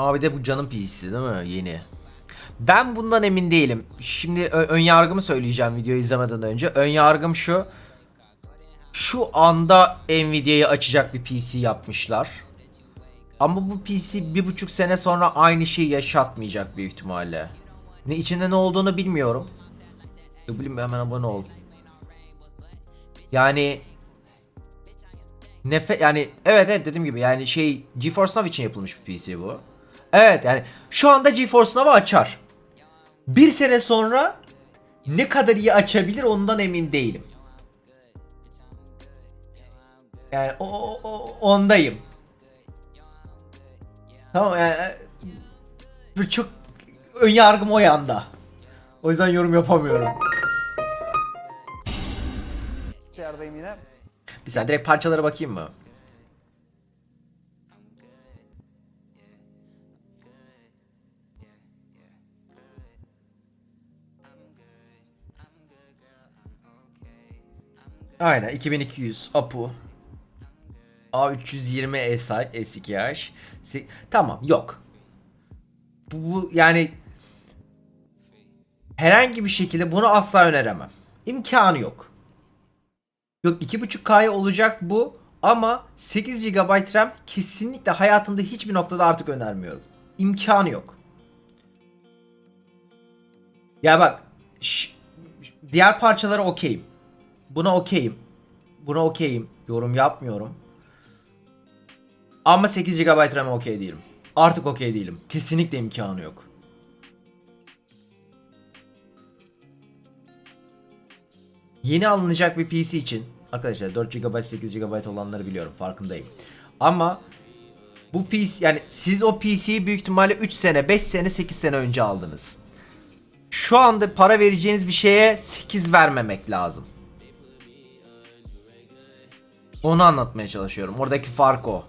Abi de bu canın PC'si değil mi? Yeni. Ben bundan emin değilim. Şimdi ön yargımı söyleyeceğim videoyu izlemeden önce. Ön yargım şu. Şu anda Nvidia'yı açacak bir PC yapmışlar. Ama bu PC bir buçuk sene sonra aynı şeyi yaşatmayacak büyük ihtimalle. Ne içinde ne olduğunu bilmiyorum. Ne bileyim hemen abone ol. Yani Nefe yani evet evet dediğim gibi yani şey GeForce Now için yapılmış bir PC bu. Evet yani şu anda GeForce Now'ı açar. Bir sene sonra ne kadar iyi açabilir ondan emin değilim. Yani o, o- o- ondayım. Tamam yani e, çok ön yargım o yanda. O yüzden yorum yapamıyorum. Yine. Bir sen direkt parçalara bakayım mı? Aynen 2200 Apu A320 SI S2H Si- Tamam yok. Bu, bu yani herhangi bir şekilde bunu asla öneremem. İmkanı yok. Yok 2.5K'ya olacak bu ama 8 GB RAM kesinlikle hayatımda hiçbir noktada artık önermiyorum. İmkanı yok. Ya bak diğer parçalara okeyim. Buna okeyim. Buna okeyim. Yorum yapmıyorum. Ama 8 GB RAM'e okey değilim. Artık okey değilim. Kesinlikle imkanı yok. Yeni alınacak bir PC için arkadaşlar 4 GB 8 GB olanları biliyorum farkındayım. Ama bu PC yani siz o PC'yi büyük ihtimalle 3 sene, 5 sene, 8 sene önce aldınız. Şu anda para vereceğiniz bir şeye 8 vermemek lazım. Onu anlatmaya çalışıyorum. Oradaki fark o.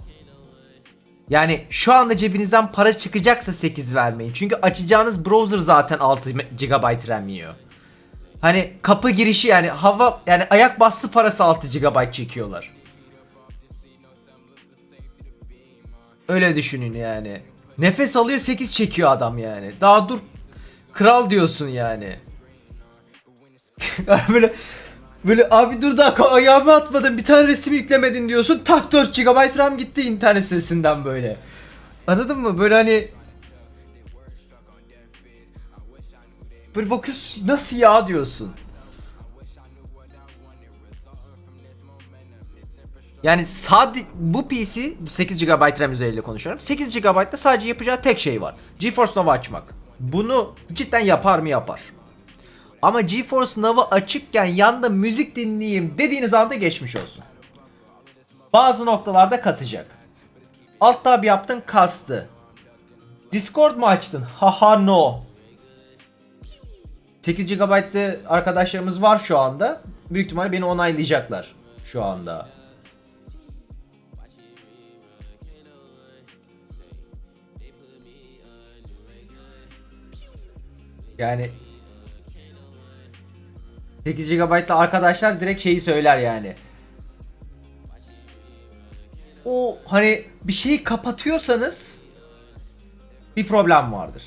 Yani şu anda cebinizden para çıkacaksa 8 vermeyin. Çünkü açacağınız browser zaten 6 GB RAM yiyor. Hani kapı girişi yani hava yani ayak bastı parası 6 GB çekiyorlar. Öyle düşünün yani. Nefes alıyor 8 çekiyor adam yani. Daha dur kral diyorsun yani. böyle böyle abi dur daha ayağımı atmadın bir tane resim yüklemedin diyorsun. Tak 4 GB RAM gitti internet sitesinden böyle. Anladın mı? Böyle hani Böyle bakıyorsun nasıl ya diyorsun. Yani sadece bu PC bu 8 GB RAM üzeriyle konuşuyorum. 8 GB'da sadece yapacağı tek şey var. GeForce Now açmak. Bunu cidden yapar mı yapar. Ama GeForce Now'ı açıkken yanda müzik dinleyeyim dediğiniz anda geçmiş olsun. Bazı noktalarda kasacak. Alt tab yaptın kastı. Discord mu açtın? Haha no. 8 GB'lı arkadaşlarımız var şu anda. Büyük ihtimalle beni onaylayacaklar şu anda. Yani 8 GB'lı arkadaşlar direkt şeyi söyler yani. O hani bir şeyi kapatıyorsanız bir problem vardır.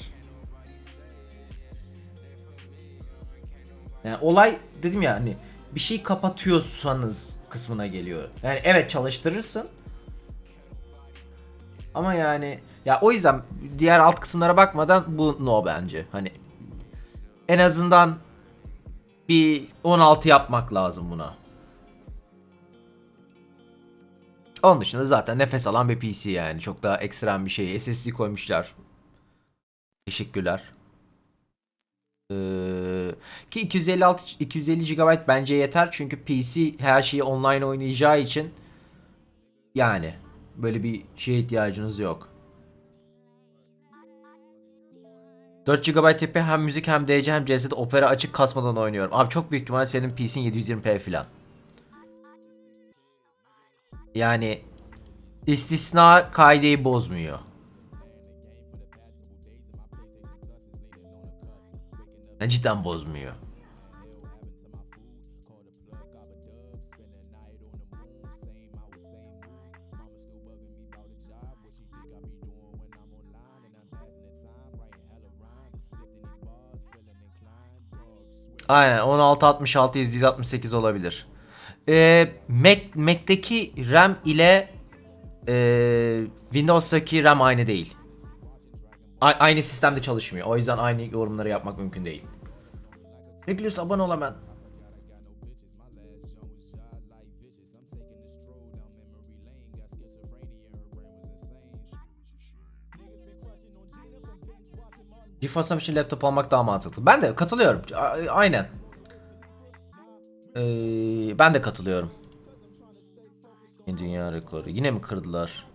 Yani olay dedim ya hani bir şey kapatıyorsanız kısmına geliyor. Yani evet çalıştırırsın. Ama yani ya o yüzden diğer alt kısımlara bakmadan bu no bence. Hani en azından bir 16 yapmak lazım buna. Onun dışında zaten nefes alan bir PC yani. Çok daha ekstrem bir şey. SSD koymuşlar. Teşekkürler. Ee, ki 256 250 GB bence yeter çünkü PC her şeyi online oynayacağı için yani böyle bir şeye ihtiyacınız yok. 4 GB TP hem müzik hem DC hem CS'de opera açık kasmadan oynuyorum. Abi çok büyük ihtimalle senin PC'in 720p falan. Yani istisna kaideyi bozmuyor. Yani cidden bozmuyor. Aynen 1666 768 olabilir. Ee, Mac, Mac'teki RAM ile ee, Windows'taki RAM aynı değil. A- aynı sistemde çalışmıyor. O yüzden aynı yorumları yapmak mümkün değil. Regulus abone ol GeForce için laptop almak daha mantıklı. Ben de katılıyorum. A- aynen. Ee, ben de katılıyorum. Dünya rekoru. Yine mi kırdılar?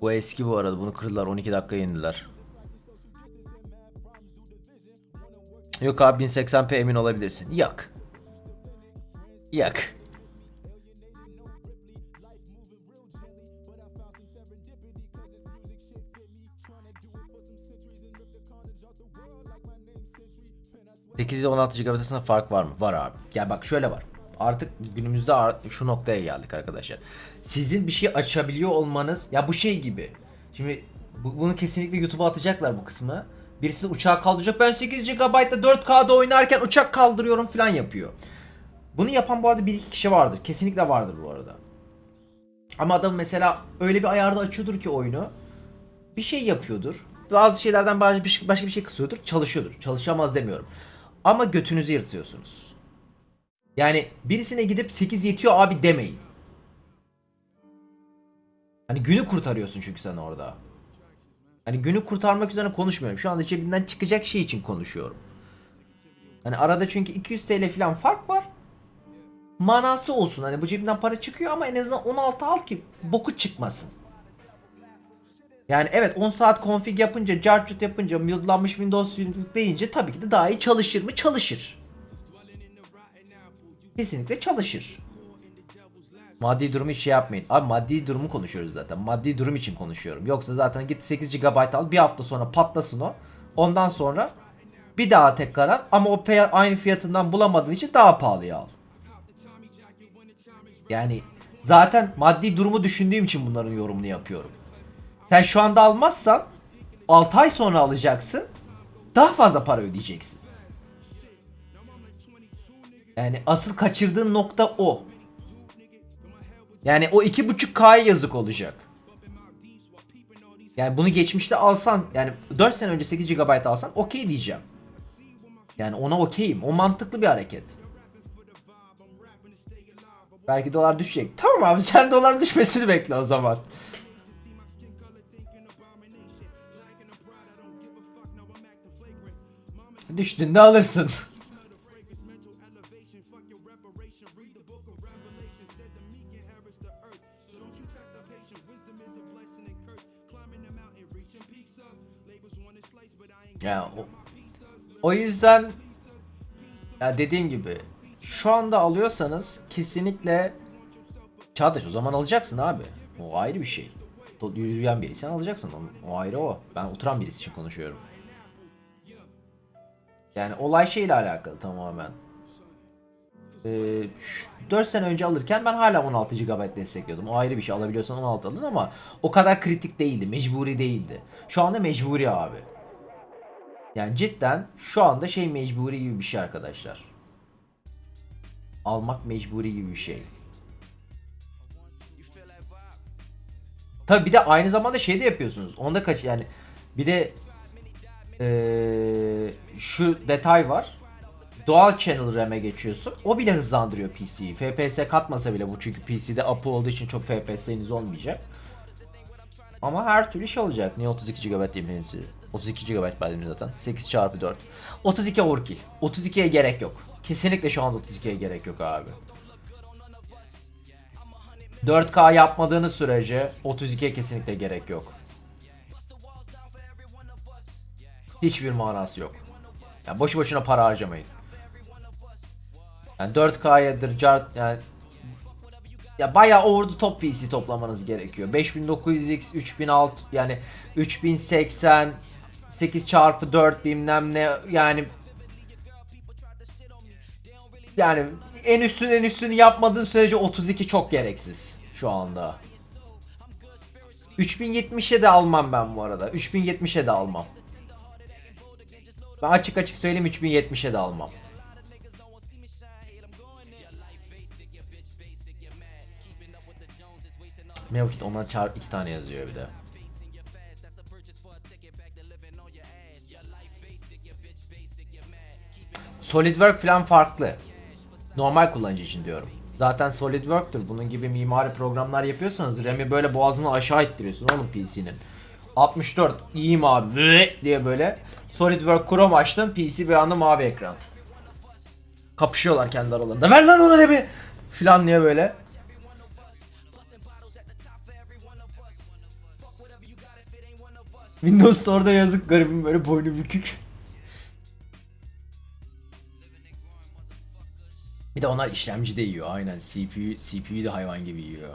Bu eski bu arada. Bunu kırdılar. 12 dakika yendiler. Yok abi 1080p emin olabilirsin. Yok. Yok. ...8 ile 16 GB arasında fark var mı? Var abi. Ya bak şöyle var. Artık günümüzde şu noktaya geldik arkadaşlar. Sizin bir şey açabiliyor olmanız... Ya bu şey gibi. Şimdi bu- bunu kesinlikle YouTube'a atacaklar bu kısmı. Birisi uçağı kaldıracak. Ben 8 GB'da 4K'da oynarken uçak kaldırıyorum falan yapıyor. Bunu yapan bu arada bir iki kişi vardır. Kesinlikle vardır bu arada. Ama adam mesela öyle bir ayarda açıyordur ki oyunu. Bir şey yapıyordur. Bazı şeylerden şey, başka bir şey kısıyordur. Çalışıyordur. Çalışamaz demiyorum. Ama götünüzü yırtıyorsunuz. Yani birisine gidip 8 yetiyor abi demeyin. Hani günü kurtarıyorsun çünkü sen orada. Hani günü kurtarmak üzerine konuşmuyorum. Şu anda cebinden çıkacak şey için konuşuyorum. Hani arada çünkü 200 TL falan fark var. Manası olsun. Hani bu cebinden para çıkıyor ama en azından 16 al ki boku çıkmasın. Yani evet 10 saat config yapınca, carcut yapınca, buildlanmış Windows deyince tabii ki de daha iyi çalışır mı? Çalışır. Kesinlikle çalışır. Maddi durumu hiç şey yapmayın. Abi maddi durumu konuşuyoruz zaten. Maddi durum için konuşuyorum. Yoksa zaten git 8 GB al bir hafta sonra patlasın o. Ondan sonra bir daha tekrar al ama o aynı fiyatından bulamadığın için daha pahalıya al. Yani zaten maddi durumu düşündüğüm için bunların yorumunu yapıyorum. Sen şu anda almazsan 6 ay sonra alacaksın. Daha fazla para ödeyeceksin. Yani asıl kaçırdığın nokta o. Yani o 2.5K'ya yazık olacak. Yani bunu geçmişte alsan yani 4 sene önce 8 GB alsan okey diyeceğim. Yani ona okeyim. O mantıklı bir hareket. Belki dolar düşecek. Tamam abi sen dolar düşmesini bekle o zaman. Düştüğünde alırsın. Ya o, o yüzden ya dediğim gibi şu anda alıyorsanız kesinlikle Çağdaş o zaman alacaksın abi. O ayrı bir şey. Yürüyen biri sen alacaksın. O, o ayrı o. Ben oturan birisi için konuşuyorum. Yani olay şeyle alakalı tamamen. Ee, şu- 4 sene önce alırken ben hala 16 GB destekliyordum. O ayrı bir şey. Alabiliyorsan 16 alın ama o kadar kritik değildi. Mecburi değildi. Şu anda mecburi abi. Yani cidden şu anda şey mecburi gibi bir şey arkadaşlar. Almak mecburi gibi bir şey. Tabi bir de aynı zamanda şey de yapıyorsunuz. Onda kaç yani bir de eee, şu detay var. Dual channel RAM'e geçiyorsun. O bile hızlandırıyor PC'yi. FPS katmasa bile bu çünkü PC'de APU olduğu için çok FPS'iniz olmayacak. Ama her türlü şey olacak. Niye 32 GB diyeyim 32 GB verdim zaten. 8 çarpı 4. 32 overkill. 32'ye gerek yok. Kesinlikle şu anda 32'ye gerek yok abi. 4K yapmadığınız sürece 32'ye kesinlikle gerek yok. Hiçbir manası yok. Yani boşu boşuna para harcamayın. Yani 4K'yadır cart yani ya bayağı over the top PC toplamanız gerekiyor. 5900X, 3006 yani 3080 8 çarpı 4 bilmem ne yani yani en üstün en üstünü yapmadığın sürece 32 çok gereksiz şu anda. 3070'e de almam ben bu arada. 3070'e de almam. Ben açık açık söyleyeyim 3070'e de almam. Mevkit ona çağır iki tane yazıyor bir de. SolidWork falan farklı. Normal kullanıcı için diyorum. Zaten SolidWork'tür. Bunun gibi mimari programlar yapıyorsanız RAM'i böyle boğazını aşağı ittiriyorsun oğlum PC'nin. 64 iyiyim abi diye böyle. SolidWorks Chrome açtım PC bir anda mavi ekran. Kapışıyorlar kendi aralarında. Ver lan onu RAM'i falan diye böyle. Windows Store'da yazık garibim böyle boynu bükük. Bir de onlar işlemci de yiyor aynen CPU CPU de hayvan gibi yiyor.